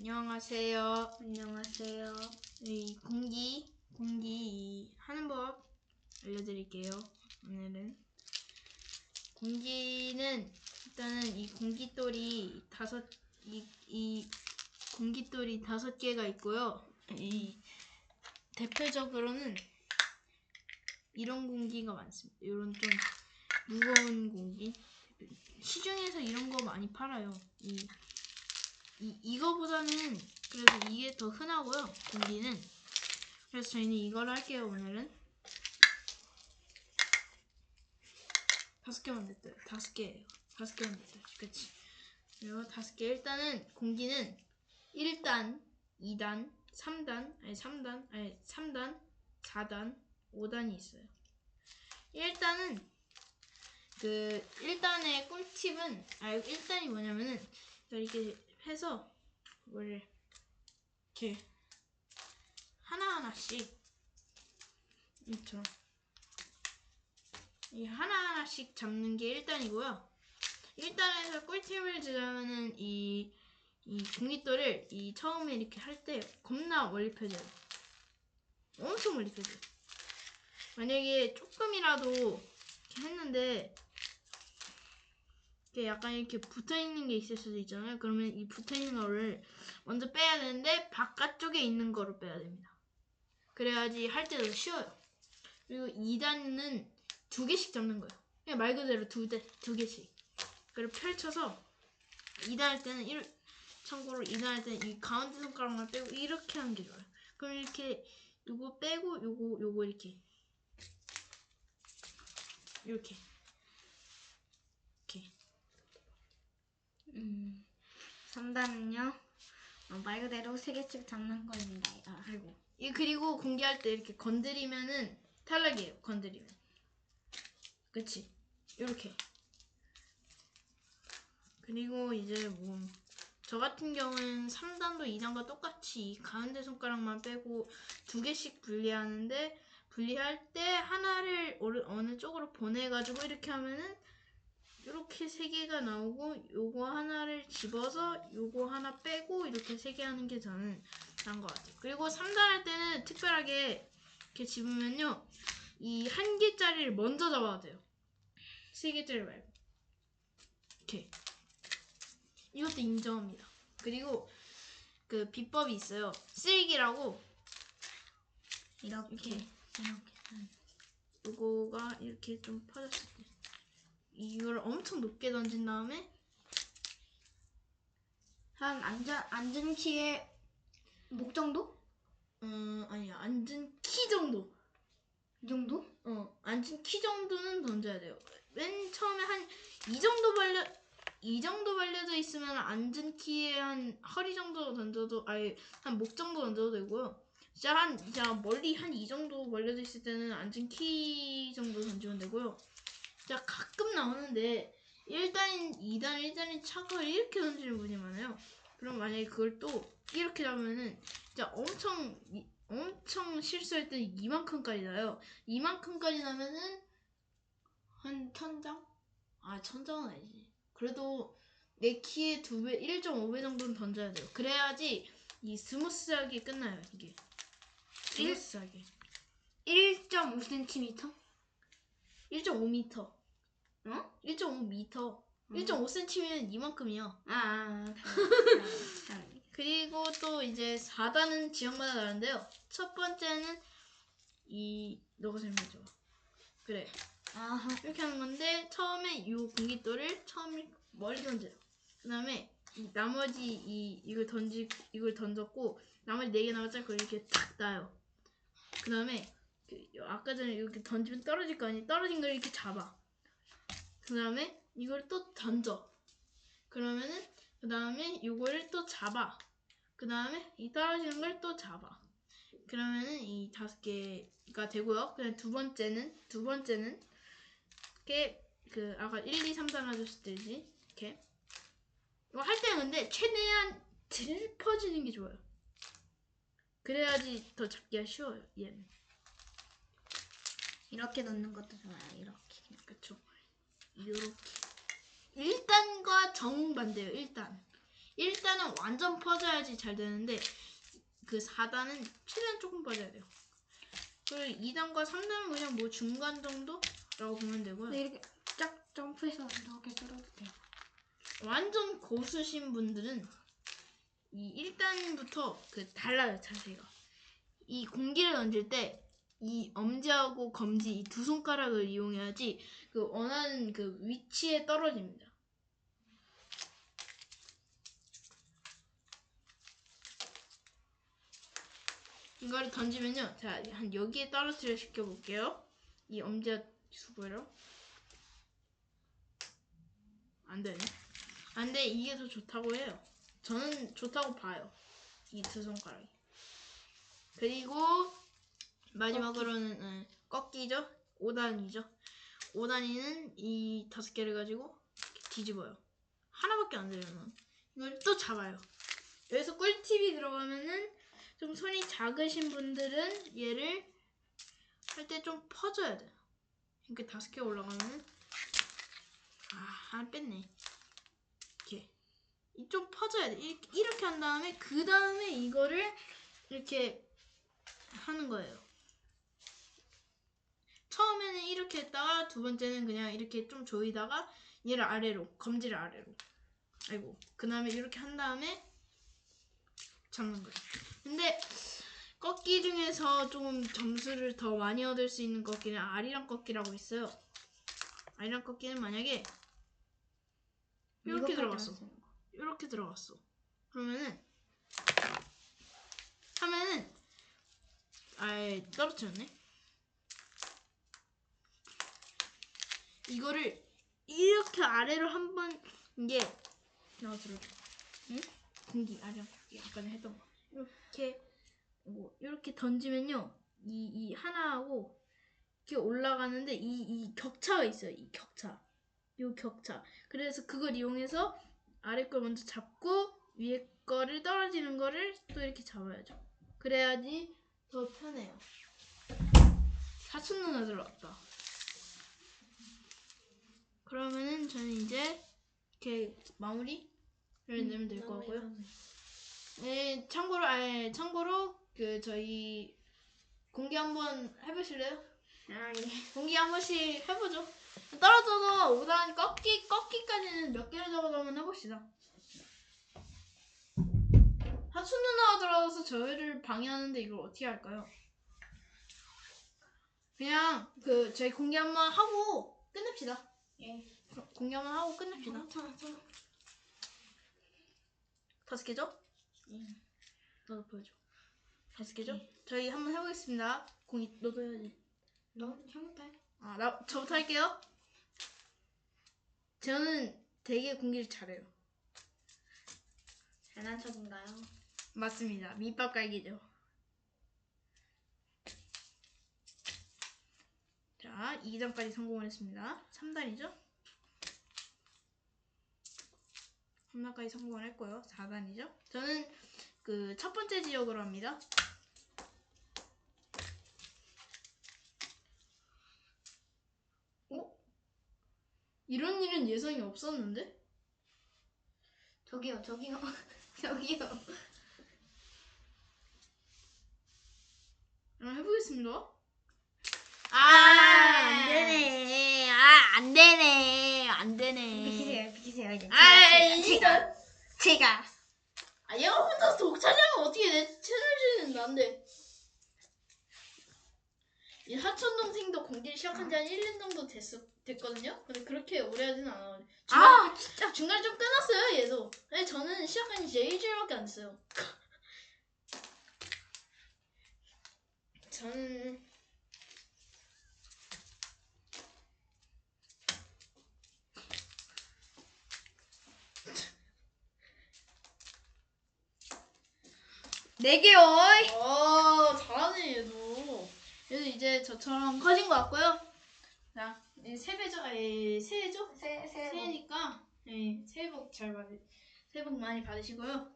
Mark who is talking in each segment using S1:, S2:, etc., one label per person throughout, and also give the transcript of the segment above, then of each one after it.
S1: 안녕하세요.
S2: 안녕하세요.
S1: 이 공기 공기 이 하는 법 알려드릴게요. 오늘은 공기는 일단은 이 공기돌이 다섯 이, 이 공기돌이 다섯 개가 있고요. 이 대표적으로는 이런 공기가 많습니다. 이런 좀 무거운 공기. 시중에서 이런 거 많이 팔아요. 이, 이 이거보다는 그래도 이게 더 흔하고요. 공기는. 그래서 저희는 이걸 할게요. 오늘은 다섯 개만 됐어요. 다섯 개예요. 다섯 개만 됐어요. 그렇지. 그리고 다섯 개. 일단은 공기는 1단, 2단, 3단, 아니 3단, 아니 3단, 4단, 5단이 있어요. 1단은 그 1단의 꿀팁은 아 1단이 뭐냐면은 이렇게 해서 이거를 이렇게 하나하나씩 이처럼 이 하나하나씩 잡는 게 1단이고요. 1단에서 꿀팁을 주자면은 이, 이 공깃돌을 이 처음에 이렇게 할 때 겁나 멀리 펴져요. 엄청 멀리 펴져요. 만약에 조금이라도 이렇게 했는데 약간 이렇게 붙어 있는 게 있을 수도 있잖아요. 그러면 이 붙어 있는 거를 먼저 빼야 되는데 바깥쪽에 있는 거로 빼야 됩니다. 그래야지 할 때도 쉬워요. 그리고 2단은 두 개씩 잡는 거예요. 그냥 말 그대로 두, 대, 두 개씩. 그리고 펼쳐서 2단 할 때는 일, 참고로 2단 할 때는 이 가운데 손가락만 빼고 이렇게 하는 게 좋아요. 그럼 이렇게 요거 빼고 요거 요거 이렇게 이렇게
S2: 음, 3단은요, 어, 말 그대로 세 개씩 잡는 거입니다. 아,
S1: 아이고. 이 그리고 공개할 때 이렇게 건드리면은 탈락이에요. 건드리면. 그치? 이렇게. 그리고 이제 뭐 저 같은 경우는 3단도 2단과 똑같이 이 가운데 손가락만 빼고 두 개씩 분리하는데 분리할 때 하나를 어느 쪽으로 보내가지고 이렇게 하면은 이렇게 세 개가 나오고 요거 하나를 집어서 요거 하나 빼고 이렇게 세 개 하는 게 저는 나은 것 같아요. 그리고 3단 할 때는 특별하게 이렇게 집으면요. 이 한 개짜리를 먼저 잡아야 돼요. 세 개짜리 말고. 이렇게. 이것도 인정합니다. 그리고 그 비법이 있어요. 쓸기라고
S2: 이렇게,
S1: 이렇게.
S2: 이렇게.
S1: 요거가 이렇게 좀 퍼졌을 때 이걸 엄청 높게 던진 다음에
S2: 한 앉은, 앉은 키에 목 정도?
S1: 음 아니야 앉은 키 정도
S2: 이 정도?
S1: 어, 앉은 키 정도는 던져야 돼요. 맨 처음에 한 이 정도 벌려 이 정도 벌려져 있으면 앉은 키에 한 허리 정도 던져도 아니 한 목 정도 던져도 되고요. 진짜 한 진짜 멀리 한 이 정도 벌려져 있을 때는 앉은 키 정도 던지면 되고요. 진짜 가끔 나오는데 1단인 2단 1단인 차고 이렇게 던지는 분이 많아요. 그럼 만약에 그걸 또 이렇게 잡으면은 진짜 엄청 이- 엄청 실수할 때 이만큼까지 나요. 이만큼까지 나면은 한 천장? 아 천장은 아니지. 그래도 내 키의 두 배, 1.5배 정도는 던져야 돼요. 그래야지 이 스무스하게 끝나요. 이게
S2: 일-
S1: 스무스하게.
S2: 1.5cm?
S1: 1.5m.
S2: 어?
S1: 1.5m.
S2: 음.
S1: 1.5cm면 이만큼이야.
S2: 아, 아, 아.
S1: 그리고 또 이제 4단은 지역마다 다른데요. 첫 번째는 이 너가 설명해줘. 그래.
S2: 아하.
S1: 이렇게 하는 건데 처음에 이 공깃돌을 처음에 멀리 던져요. 그 다음에 이 나머지 이 이걸 던지 이걸 던졌고 나머지 네개 남았잖아. 그걸 이렇게 탁 놔요. 그 다음에 그 아까 전에 이렇게 던지면 떨어질 거 아니? 떨어진 걸 이렇게 잡아. 그 다음에 이걸 또 던져. 그러면은 그 다음에 이거를 또 잡아. 그 다음에 이 떨어지는 걸 또 잡아. 그러면은 이 다섯 개가 되고요. 그다음 두 번째는 두 번째는 이렇게 그 아까 1, 2, 3단 하셨을 때지 이렇게 이거 할 때는 근데 최대한 들 퍼지는 게 좋아요. 그래야지 더 잡기가 쉬워요. 얘는
S2: 이렇게 넣는 것도 좋아요. 이렇게.
S1: 그쵸. 요렇게 1단과 정반대예요. 1단 1단은 완전 퍼져야지 잘 되는데 그 4단은 최대한 조금 퍼져야 돼요. 그리고 2단과 3단은 그냥 뭐 중간 정도라고 보면 되고요.
S2: 근데 이렇게 쫙 점프해서 이렇게 뚫어도 돼요.
S1: 완전 고수신 분들은 이 1단부터 그 달라요 자세가. 이 공기를 던질 때 이 엄지하고 검지 이 두 손가락을 이용해야지 그 원하는 그 위치에 떨어집니다. 이거를 던지면요. 자, 한 여기에 떨어뜨려 시켜 볼게요. 이 엄지와 수고로. 안 되네. 안 돼. 이게 더 좋다고 해요. 저는 좋다고 봐요. 이 두 손가락이. 그리고 마지막으로는 음, 꺾기죠. 5단이죠. 5단이는 이 다섯 개를 가지고 뒤집어요. 하나밖에 안 되면 이걸 또 잡아요. 여기서 꿀팁이 들어가면은 좀 손이 작으신 분들은 얘를 할 때 좀 퍼줘야 돼요. 이렇게 다섯 개 올라가면은 아 하나 뺐네. 이렇게 이좀 퍼져야 돼. 이렇게, 이렇게 한 다음에 그 다음에 이거를 이렇게 하는 거예요. 처음에는 이렇게 했다가 두 번째는 그냥 이렇게 좀 조이다가 얘를 아래로 검지를 아래로 아이고 그 다음에 이렇게 한 다음에 잡는 거예요. 근데 꺾기 중에서 조금 점수를 더 많이 얻을 수 있는 꺾기는 아리랑 꺾기라고 있어요. 아리랑 꺾기는 만약에 이렇게 들어갔어. 이렇게 들어갔어. 그러면은 하면은 아예 떨어뜨렸네. 이거를 이렇게 아래로 한번 이게 나와 들어줘. 응? 공기 공기 아까 했던 거. 이렇게 뭐 이렇게 던지면요. 이 이 하나하고 이렇게 올라가는데 이 이 격차가 있어요. 이 격차. 요 격차. 그래서 그걸 이용해서 아래 걸 먼저 잡고 위에 거를 떨어지는 거를 또 이렇게 잡아야죠. 그래야지 더 편해요. 사촌 누나 들어왔다. 그러면은 저는 이제 이렇게 마무리를 내면 될것 같고요. 네, 참고로, 아, 참고로 그 저희 공개 한번 해보실래요?
S2: 아 예.
S1: 공개 한 번씩 해보죠. 떨어져서 5단 꺾기, 꺾기까지는 몇 개를 잡아서 한번 해봅시다. 하춘 누나가 들어와서 저희를 방해하는데 이걸 어떻게 할까요? 그냥 그 저희 공개 한번 하고 끝냅시다.
S2: 예.
S1: 한번 하고 끝냅시다.
S2: 괜찮았어.
S1: 다섯 개죠?
S2: 예.
S1: 너도 보여줘. 다섯 개죠? 저희 한번 해보겠습니다. 공이 너도 해야지.
S2: 너 형부터 해.
S1: 아, 나 저부터 할게요. 저는 되게 공기를 잘해요.
S2: 잘난 척인가요?
S1: 맞습니다. 밑밥 깔기죠. 자, 2단까지 성공을 했습니다. 3단이죠? 3단까지 성공을 했고요. 4단이죠? 저는 그 첫 번째 지역으로 합니다. 어? 이런 일은 예상이 없었는데?
S2: 저기요 저기요 저기요.
S1: 한번 해보겠습니다.
S2: 아,
S1: 안 되네. 아, 안 되네. 안 되네.
S2: 비키세요 비키세요 이제.
S1: 아,
S2: 제가,
S1: 이거.
S2: 제가 제가.
S1: 아, 여러분들 독차지하면 어떻게 내 채널 주는 안 돼. 이 하천 동생도 공기를 시작한 지 한 1년 정도 됐어, 됐거든요. 근데 그렇게 오래 하진 않아요. 중간,
S2: 아 진짜.
S1: 중간에 좀 끊었어요, 얘도. 근데 저는 시작한 지 이제 일주일밖에 안 됐어요. 저는
S2: 네 개요.
S1: 어, 잘하네, 얘도. 얘도 이제 저처럼 커진 것 같고요. 자, 이제 세 배죠? 아니, 세 배죠?
S2: 세 세.
S1: 새해니까, 네, 새해 복 잘 받으, 새해 복 많이 받으시고요.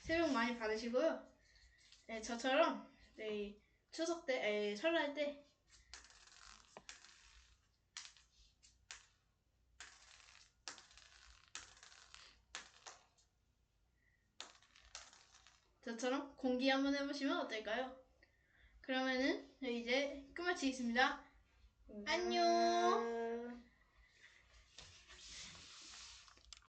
S1: 새해 복 많이 받으시고요. 네, 저처럼, 네, 추석 때, 에, 설날 때, 저처럼 공기 한번 해보시면 어떨까요? 그러면은 이제 끝마치겠습니다. 안녕.